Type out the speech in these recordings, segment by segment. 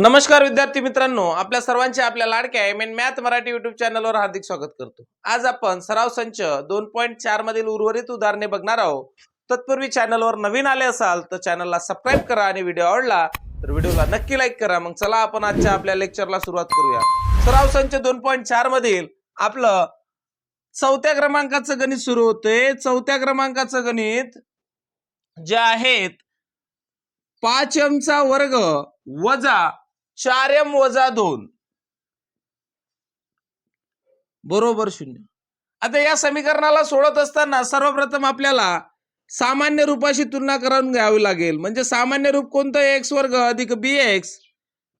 नमस्कार विद्यार्थी मित्रांनो आपल्या सर्वांचे आपल्या लाडक्या M N math Marathi YouTube चॅनलवर हार्दिक स्वागत करतो. आज आपण सराव संच दोन पॉईंट चार मधील उर्वरित उदाहरणे बघणार आहोत. तत्पूर्वी चॅनलवर नवीन आले असाल तर चॅनलला सबस्क्राईब करा आणि व्हिडिओ आवडला तर व्हिडिओला नक्की लाईक करा. मग चला आपण आजच्या आपल्या लेक्चरला सुरुवात करूया. सराव संच दोन पॉईंट चार मधील आपलं चौथ्या क्रमांकाचं गणित सुरू होते चौथ्या क्रमांकाचं गणित जे आहेत पाचमचा वर्ग वजा चार एम वजा दोन. बरोबर शून्य. आता या समीकरणाला सोडत असताना सर्वप्रथम आपल्याला सामान्य रूपाशी तुलना करून घ्यावी लागेल. म्हणजे सामान्य रूप कोणतं? एक्स वर्ग अधिक बी एक्स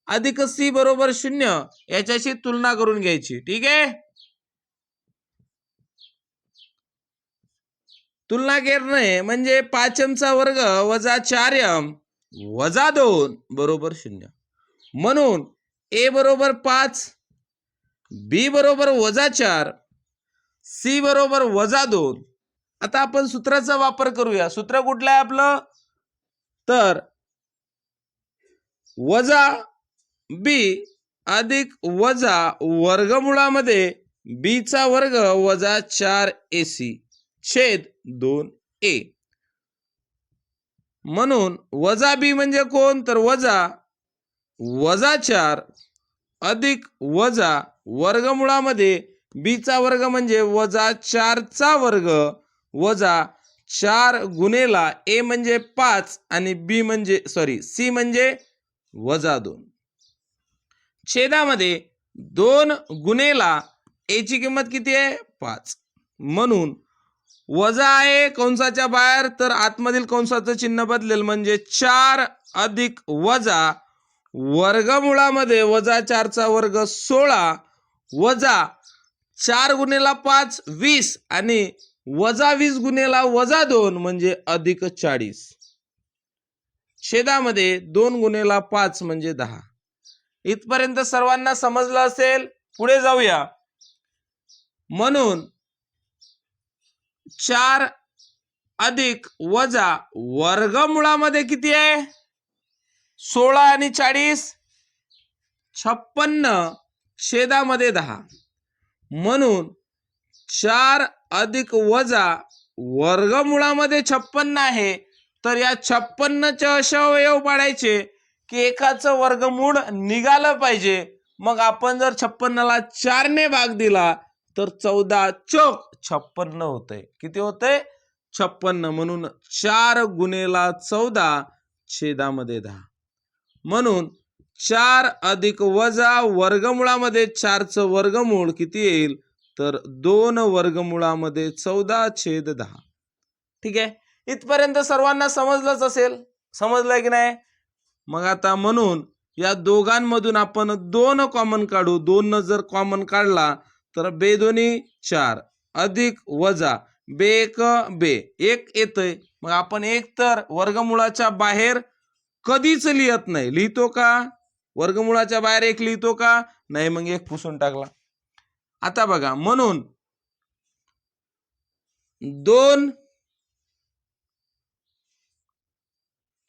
अधिक सी बरोबर शून्य याच्याशी तुलना करून घ्यायची. ठीक आहे? तुलना करणे म्हणजे पाच एमचा वर्ग वजा चार एम वजा दोन बरोबर शून्य. म्हणून ए बरोबर पाच बी बरोबर वजा चार सी बरोबर वजा दोन. आता आपण सूत्राचा वापर करूया. सूत्र कुठलं आहे आपलं? तर वजा बी अधिक वजा वर्गमुळामध्ये बीचा वर्ग वजा चार ए सी छेद दोन ए. म्हणून वजा बी म्हणजे कोण? तर वजा वजा चार अधिक वजा वर्गमुळामध्ये बीचा वर्ग म्हणजे वजा चारचा वर्ग. वजा चार गुणेला ए म्हणजे पाच आणि बी म्हणजे सॉरी सी म्हणजे वजा दोन. छेदामध्ये दोन गुणेला एची किंमत किती आहे? पाच. म्हणून वजा आहे कंसाच्या बाहेर तर आतमधील कंसाचं चिन्ह बदलेल म्हणजे चार अधिक वजा वर्गमुळामध्ये वजा चारचा वर्ग सोळा वजा चार गुणेला पाच वीस आणि वजा वीस गुणेला वजा दोन म्हणजे अधिक चाळीस. छेदामध्ये दोन गुणेला पाच म्हणजे दहा. इथपर्यंत सर्वांना समजलं असेल? पुढे जाऊया. म्हणून चार अधिक वजा वर्गमुळामध्ये किती आहे? सोळा आणि चाळीस छप्पन्न छेदामध्ये दहा. म्हणून चार अधिक वजा वर्गमुळामध्ये छप्पन्न आहे तर या छप्पन्नचे असे अवयव पाडायचे की एकाचं वर्गमूळ निघालं पाहिजे. मग आपण जर छप्पन्नला चारने भाग दिला तर चौदा चौक छप्पन्न होतंय. किती होतंय? छप्पन्न. म्हणून चार गुणेला चौदा छेदामध्ये दहा. म्हणून चार अधिक वजा वर्गमुळामध्ये चारचं वर्गमूळ किती येईल? तर दोन वर्गमुळामध्ये चौदा छेद दहा. ठीक आहे? इथपर्यंत सर्वांना समजलंच असेल. समजलंय की नाही? मग आता म्हणून या दोघांमधून आपण दोन कॉमन काढू. दोन जर कॉमन काढला तर बे दोन्ही चार. अधिक वजा बे एक बे. एक येतंय. मग आपण एक तर वर्गमुळाच्या बाहेर कधीच लिहित नाही. लिहितो का? वर्गमुळाच्या बाहेर एक लिहितो का? नाही मग एक पुसून टाकला. आता बघा म्हणून दोन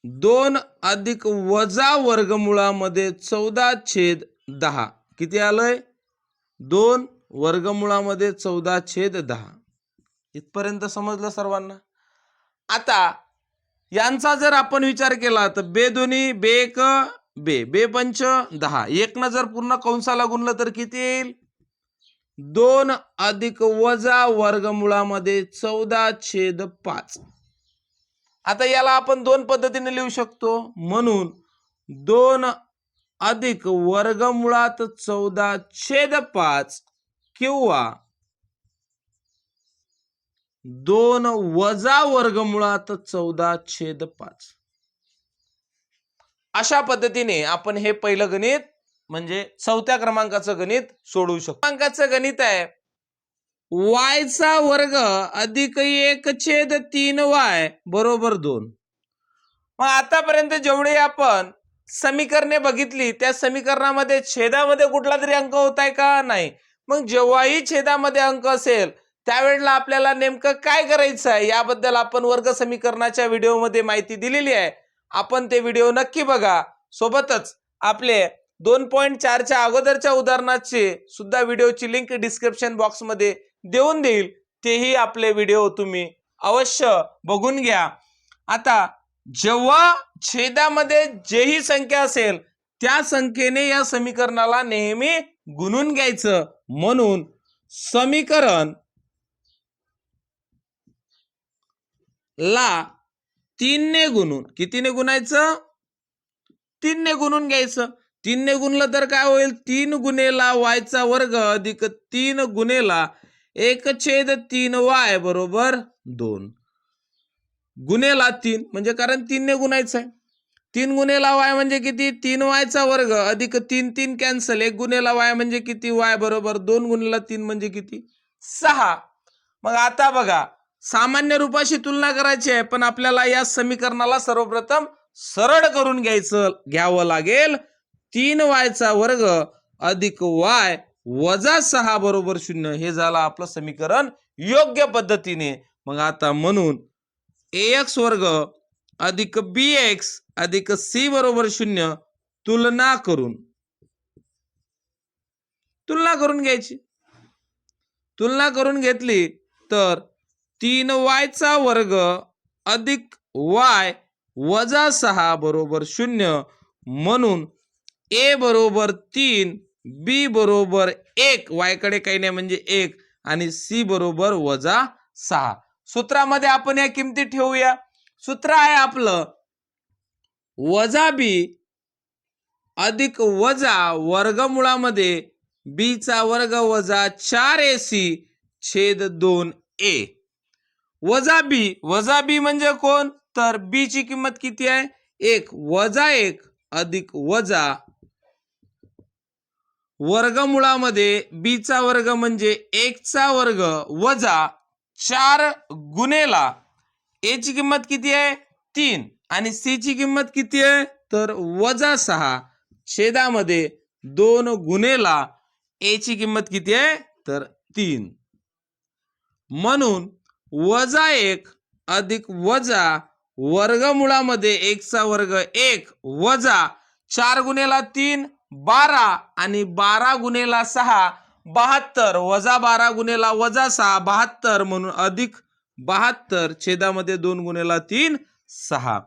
दोन अधिक वजा वर्गमुळामध्ये चौदा छेद दहा. किती आलंय? दोन वर्गमुळामध्ये चौदा छेद दहा. इथपर्यंत समजलं सर्वांना? आता यांचा जर आपण विचार केला तर बे दोन्ही बे एक बे. बे पंच दहा. एक न जर पूर्ण कंसाला गुणलं तर किती येईल? दोन अधिक वजा वर्गमुळामध्ये चौदा छेद पाच. आता याला आपण दोन पद्धतीने लिहू शकतो. म्हणून दोन अधिक वर्गमुळात चौदा छेद पाच किंवा दोन वजा वर्गमुळात चौदा छेद पाच. अशा पद्धतीने आपण हे पहिलं गणित म्हणजे चौथ्या क्रमांकाचं गणित सोडवू शकतो. क्रमांकाचं गणित आहे वायचा वर्ग अधिक एक छेद तीन वाय बरोबर दोन. मग आतापर्यंत जेवढे आपण समीकरणे बघितली त्या समीकरणामध्ये छेदामध्ये कुठला तरी अंक होत आहे का? नाही. मग जेव्हाही छेदामध्ये अंक असेल त्यावेळेला आपल्याला नेमकं काय करायचं आहे याबद्दल आपण वर्ग समीकरणाच्या व्हिडिओमध्ये माहिती दिलेली आहे. आपण ते व्हिडिओ नक्की बघा. सोबतच आपले दोन पॉईंट चारच्या अगोदरच्या उदाहरणाचे सुद्धा व्हिडिओची लिंक डिस्क्रिप्शन बॉक्समध्ये देऊन देईल. तेही आपले व्हिडिओ तुम्ही अवश्य बघून घ्या. आता जेव्हा छेदामध्ये जेही संख्या असेल त्या संख्येने या समीकरणाला नेहमी गुणून घ्यायचं. म्हणून समीकरण ला तीनने गुणून. कितीने गुणायचं? तीनने गुणून घ्यायचं. तीनने गुणलं तर काय होईल? तीन गुणेला वायचा वर्ग अधिक तीन गुणेला एक छेद तीन वाय बरोबर दोन. गुणेला तीन म्हणजे कारण तीनने गुणायचं आहे तीन गुणेला वाय म्हणजे किती? तीन वायचा वर्ग अधिक तीन तीन कॅन्सल एक गुणेला वाय म्हणजे किती? वाय बरोबर दोन गुणेला तीन म्हणजे किती? सहा. मग आता बघा. सामान्य रूपाशी तुलना करायची आहे पण आपल्याला या समीकरणाला सर्वप्रथम सरळ करून घ्यायचं घ्यावं लागेल. तीन वायचा वर्ग अधिक वाय वजा सहा बरोबर शून्य हे झालं आपलं समीकरण योग्य पद्धतीने. मग आता म्हणून ए एक्स वर्ग अधिक बी एक्स अधिक सी बरोबर शून्य तुलना करून. तुलना करून घ्यायची. तुलना करून घेतली तर तीन वायचा वर्ग अधिक वाय वजा सहा बरोबर शून्य म्हणून ए बरोबर तीन बी बरोबर एक वायकडे काही नाही म्हणजे एक आणि सी बरोबर वजा सहा. सूत्रामध्ये आपण या किमती ठेवूया. सूत्र आहे आपलं वजा बी अधिक वजा वर्गमुळामध्ये बीचा वर्ग वजा चार ए सी छेद दोन ए. वजा बी. वजा बी म्हणजे कोण? तर बी ची किंमत किती आहे? एक. वजा एक अधिक वजा वर्गमुळामध्ये बीचा वर्ग म्हणजे एकचा वर्ग वजा चार गुणेला. ए ची किंमत किती आहे? तीन. आणि सी ची किंमत किती आहे? तर वजा सहा. छेदामध्ये दोन गुणेला ए ची किंमत किती आहे? तर तीन. म्हणून वजा एक अधिक वजा वर्गमुळामध्ये एकचा वर्ग एक वजा चार गुणेला तीन बारा आणि बारा गुणेला सहा बहात्तर वजा बारा गुणेला वजा सहा बहात्तर म्हणून अधिक बहात्तर छेदामध्ये दोन गुणेला तीन सहा.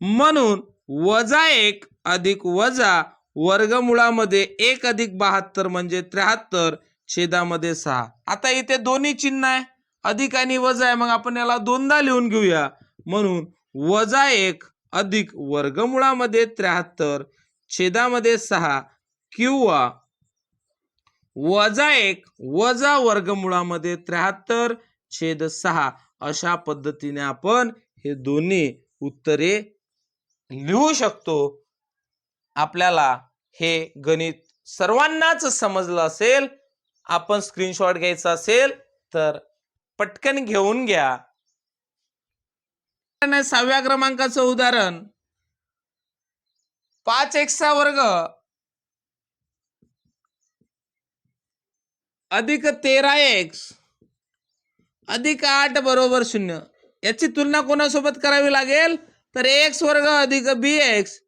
म्हणून वजा एक अधिक वजा वर्गमुळामध्ये एक अधिक बहात्तर म्हणजे त्र्याहत्तर छेदामध्ये सहा. आता इथे दोन्ही चिन्ह आहे. अधिक आणि वजा आहे मग आपण याला दोनदा लिहून घेऊया. म्हणून वजा एक अधिक वर्गमुळामध्ये त्र्याहत्तर छेदामध्ये सहा किंवा वजा एक वजा वर्गमुळामध्ये त्र्याहत्तर छेद सहा अशा पद्धतीने आपण हे दोन्ही उत्तरे लिहू शकतो. आपल्याला हे गणित सर्वांनाच समजलं असेल आपण स्क्रीनशॉट घ्यायचा असेल तर पटकन घेऊन घ्या. सहाव्या क्रमांकाचं उदाहरण. पाच एक्सचा वर्ग. अधिक तेरा एक्स. अधिक आठ बरोबर शून्य. याची तुलना कोणासोबत करावी लागेल? तर एक्स वर्ग अधिक बी एक्स.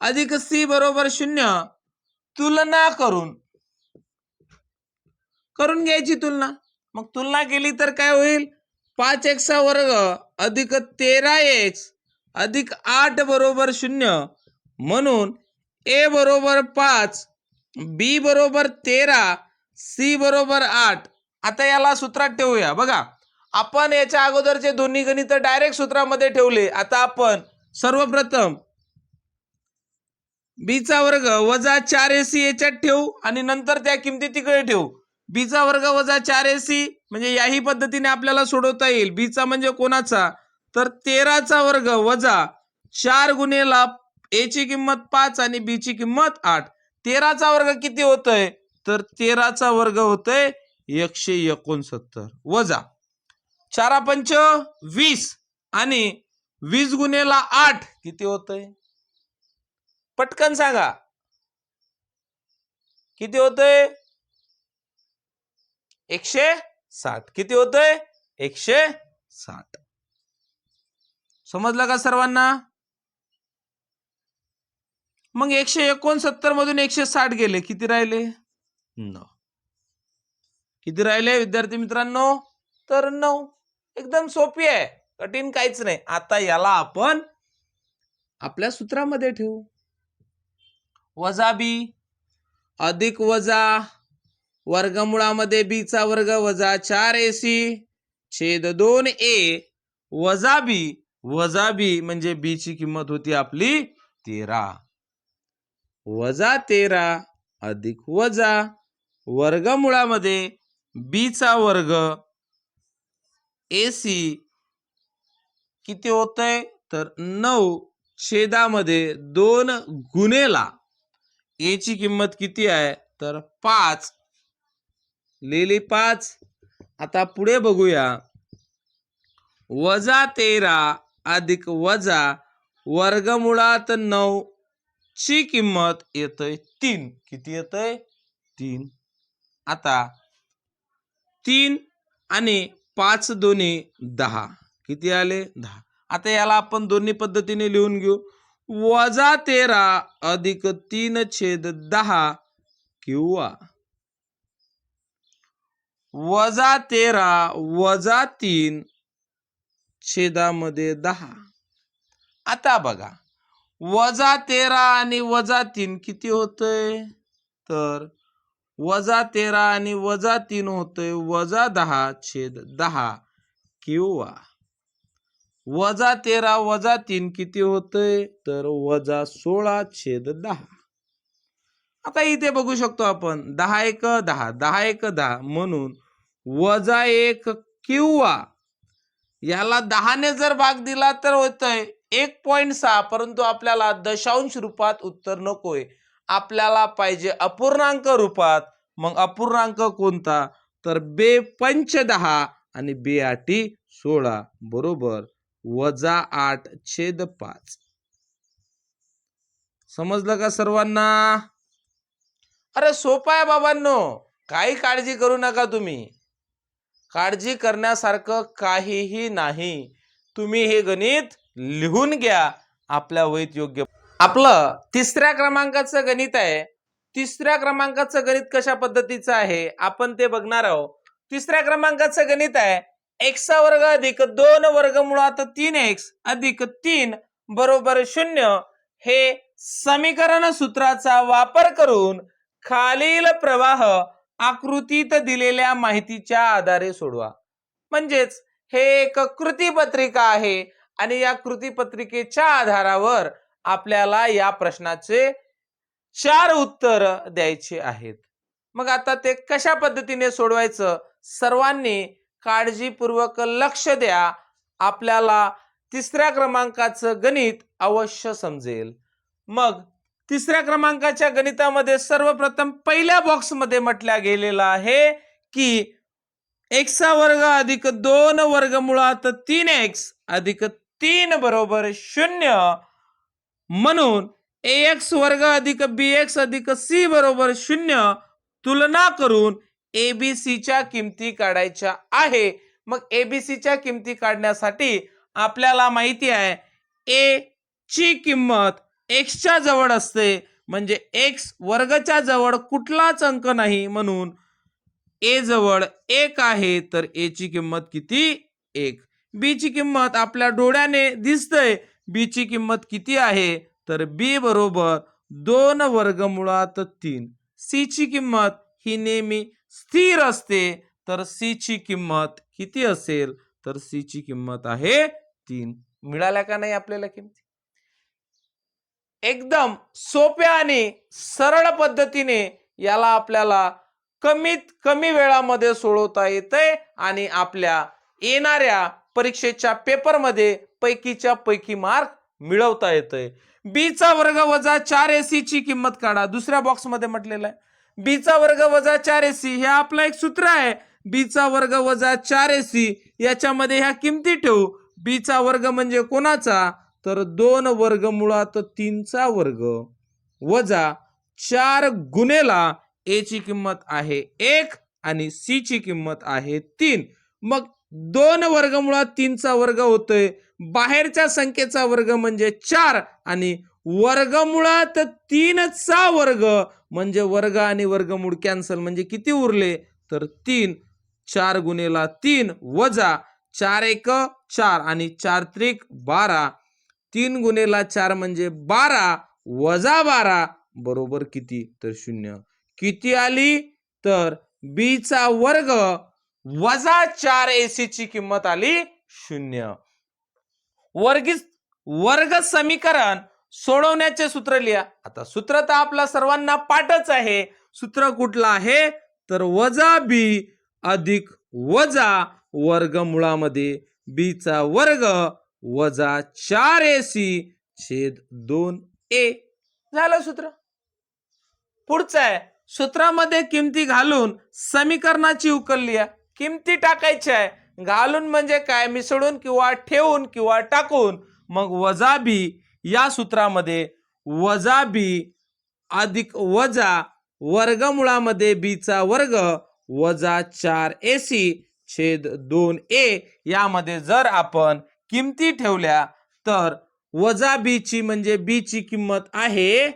अधिक सी बरोबर शून्य. तुलना करून. करून घ्यायची तुलना. मग तुलना केली तर काय होईल? पाच एक्सचा वर्ग अधिक तेरा एक्स अधिक आठ बरोबर शून्य. म्हणून ए बरोबर पाच बी बरोबर तेरा सी बरोबर आठ. आता याला सूत्रात ठेवूया. बघा आपण याच्या अगोदरचे दोन्ही गणित डायरेक्ट सूत्रामध्ये ठेवले. आता आपण सर्वप्रथम बीचा वर्ग वजा चार एसी याच्यात ठेवू आणि नंतर त्या किमती तिकडे ठेवू. बीचा वर्ग वजा चार एसी म्हणजे याही पद्धतीने आपल्याला सोडवता येईल. बीचा म्हणजे कोणाचा? तर तेराचा वर्ग वजा चार गुणेला ए ची किंमत पाच आणि बी ची किंमत आठ. तेराचा वर्ग किती होतोय? तर तेराचा वर्ग होतोय एकशे एकोणसत्तर. वजा. चारा पंच वीस आणि वीस गुणेला आठ किती होतंय? पटकन सांगा. किती होतंय? एकशे साठ किती होतंय? एकशे साठ समजलं का सर्वांना? मग एकशे एकोणसत्तर मधून एकशे साठ गेले. किती राहिले? नऊ. किती राहिले? विद्यार्थी मित्रांनो तर नऊ. एकदम सोपी आहे. कठीण काहीच नाही. आता याला आपण आपल्या सूत्रामध्ये ठेवू. वजा बी अधिक वजा वर्गमुळामध्ये बी चा वर्ग वजा चार ए सी छेद दोन ए वजा बी वजा बी म्हणजे बी ची किंमत होती आपली तेरा. वजा तेरा अधिक वजा वर्गमुळामध्ये बी चा वर्ग ए सी किती होतंय? तर नऊ छेदामध्ये दोन गुन्हेला ए ची किंमत किती आहे? तर पाच. लिहिली पाच. आता पुढे बघूया. वजा तेरा अधिक वजा वर्गमुळात नऊ ची किंमत येतय तीन. किती येतय? तीन. आता तीन आणि पाच दोन्ही दहा. किती आले? दहा. आता याला आपण दोन्ही पद्धतीने लिहून घेऊ. वजा तेरा अधिक तीन छेद दहा किंवा वजा तेरा वजा तीन छेदामध्ये दहा. आता बघा वजा तेरा आणि वजा तीन किती होतंय? तर वजा तेरा आणि वजा तीन होतंय वजा दहा छेद दहा किंवा वजा तेरा वजा तीन किती होतंय? तर वजा सोळा छेद दहा. आता इथे बघू शकतो आपण दहा एक दहा दहा एक दहा म्हणून वजा एक किंवा याला दहाने जर भाग दिला तर होतंय एक पॉईंट सहा परंतु आपल्याला दशांश रूपात उत्तर नकोय. आपल्याला पाहिजे अपूर्णांक रूपात मग अपूर्णांक कोणता? तर बे पंच दहा आणि बे आठी सोळा बरोबर? वजा आठ छेद पाच. समजलं का सर्वांना? अरे सोपं आहे बाबांनो. काही काळजी करू नका तुम्ही. काळजी करण्यासारखं काहीही नाही. तुम्ही हे गणित लिहून घ्या. आपल्या वहीत योग्य आपलं तिसऱ्या क्रमांकाचं गणित आहे. तिसऱ्या क्रमांकाचं गणित कशा पद्धतीचं आहे? आपण ते बघणार आहोत. तिसऱ्या क्रमांकाचं गणित आहे. एक्स वर्ग अधिक दोन वर्ग मुळात तीन एक्स अधिक तीन बरोबर शून्य हे समीकरण सूत्राचा वापर करून खालील प्रवाह आकृतीत दिलेल्या माहितीच्या आधारे सोडवा. म्हणजेच हे एक कृतीपत्रिका आहे आणि या कृतीपत्रिकेच्या आधारावर आपल्याला या प्रश्नाचे चार उत्तर द्यायचे आहेत. मग आता ते कशा पद्धतीने सोडवायचं? सर्वांनी काळजीपूर्वक लक्ष द्या. आपल्याला तिसऱ्या क्रमांकाचं गणित अवश्य समजेल. मग तिसऱ्या क्रमांकाच्या गणितामध्ये सर्वप्रथम पहिल्या बॉक्समध्ये म्हटल्या गेलेलं आहे की एक्सचा वर्ग अधिक दोन वर्ग मुळात तीन एक्स अधिक तीन बरोबर शून्य. म्हणून ए एक्स वर्ग अधिक बी एक्स अधिक सी बरोबर शून्य तुलना करून ए बी सीच्या किमती काढायच्या आहे. मग ए बी सीच्या किमती काढण्यासाठी आपल्याला माहिती आहे ए ची किंमत एक्सच्या जवळ असते म्हणजे एक्स वर्गच्या जवळ कुठलाच अंक नाही म्हणून ए जवळ एक आहे तर ए ची किंमत किती? एक. बी ची किंमत आपल्या डोळ्याने दिसतंय. बी ची किंमत किती आहे? तर बी बरोबर दोन वर्गमुळात तीन. सी ची किंमत ही नेहमी स्थिर असते तर सी ची किंमत किती असेल? तर सी ची किंमत आहे तीन. मिळाल्या का नाही आपल्याला किंमत? एकदम सोप्या आणि सरळ पद्धतीने याला आपल्याला कमीत कमी वेळामध्ये सोडवता येतंय आणि आपल्या येणाऱ्या परीक्षेच्या पेपरमध्ये पैकीच्या पैकी मार्क मिळवता येतंय. बीचा वर्ग वजा चार एसी ची किंमत काढा. दुसऱ्या बॉक्समध्ये म्हटलेलं आहे. बीचा वर्ग वजा चार एसी हे आपलं एक सूत्र आहे. बीचा वर्ग वजा चार एसी याच्यामध्ये ह्या किमती ठेवू. बीचा वर्ग म्हणजे कोणाचा? तर दोन वर्ग मुळात तीनचा वर्ग वजा चार गुन्हेला ए ची किंमत आहे एक आणि सी ची किंमत आहे तीन. मग दोन वर्ग मुळात तीनचा वर्ग होतोय. बाहेरच्या संख्येचा वर्ग म्हणजे चार आणि वर्गमुळात तीनचा वर्ग म्हणजे वर्ग आणि वर्गमूळ कॅन्सल म्हणजे किती उरले? तर तीन. चार गुणेला तीन वजा चार एक चार आणि चार त्रिक बारा. तीन गुणेला चार म्हणजे बारा वजा बारा बरोबर किती? तर शून्य. किती आली? तर बीचा चा वर्ग वजा चार एसी ची किंमत आली शून्य. वर्गी वर्ग समीकरण सोडवण्याचे सूत्र लिहा. आता सूत्र तर आपला सर्वांना पाठच आहे. सूत्र कुठलं आहे? तर वजा बी अधिक वजा वर्गमुळामध्ये b चा वर्ग वजा चार ए सी छेद दोन ए. झालं सूत्र? पुढचं आहे. सूत्रामध्ये किमती घालून समीकरणाची उकल लिहा. किमती टाकायची आहे. घालून म्हणजे काय? मिसळून किंवा ठेवून किंवा टाकून. मग वजा बी या सूत्रामध्ये वजा बी अधिक वजा वर्गमुळामध्ये बीचा वर्ग वजा चार ए सी छेद दोन ए यामध्ये जर आपण किमती ठेवल्या तर वजा बी ची म्हणजे बी ची किंमत आहे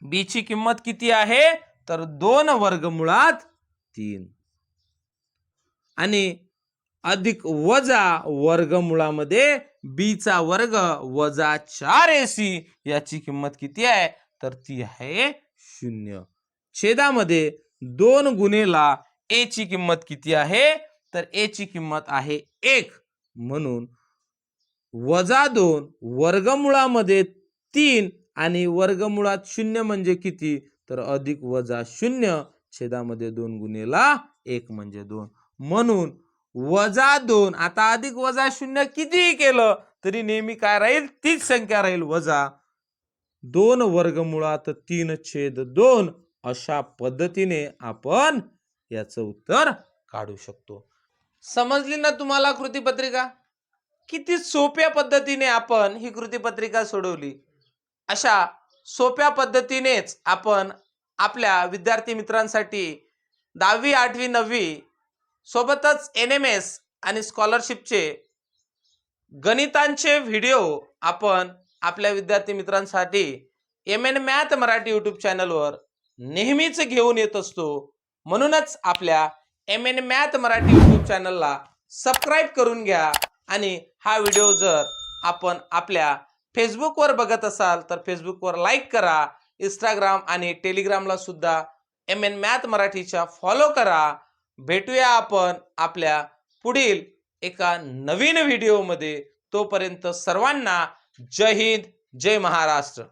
बी ची किंमत किती आहे? तर दोन वर्गमुळात तीन. आणि अधिक वजा वर्गमुळामध्ये b चा वर्ग वजा चार एसी याची किंमत किती आहे? तर ती आहे शून्य. छेदामध्ये दोन गुणेला ए ची किंमत किती आहे? तर ए ची किंमत आहे एक. म्हणून वजा दोन वर्गमुळामध्ये तीन आणि वर्गमुळात शून्य म्हणजे किती? तर अधिक वजा शून्य छेदामध्ये दोन गुणेला एक म्हणजे दोन. म्हणून वजा दोन आता अधिक वजा शून्य कितीही केलं? तरी नेहमी काय राहील? तीच संख्या राहील. वजा दोन वर्गमुळात तीन छेद दोन अशा पद्धतीने आपण याचं उत्तर काढू शकतो. समजली ना तुम्हाला कृतीपत्रिका? किती सोप्या पद्धतीने आपण ही कृतीपत्रिका सोडवली. अशा सोप्या पद्धतीनेच आपण आपल्या विद्यार्थी मित्रांसाठी दहावी आठवी नववी सोबतच एन एम एस आणि स्कॉलरशिपचे गणितांचे व्हिडिओ आपण आपल्या विद्यार्थी मित्रांसाठी M N math Marathi YouTube चॅनलवर नेहमीच घेऊन येत असतो. म्हणूनच आपल्या M N math Marathi YouTube चॅनलला सबस्क्राईब करून घ्या. आणि हा व्हिडिओ जर आपण आपल्या फेसबुकवर बघत असाल तर फेसबुकवर लाईक करा. इंस्टाग्राम आणि टेलिग्रामला सुद्धा एम एन मॅथ मराठीच्या फॉलो करा. भेटूया आपण आपल्या पुढील एका नवीन व्हिडिओमध्ये तोपर्यंत सर्वांना जय हिंद जय महाराष्ट्र.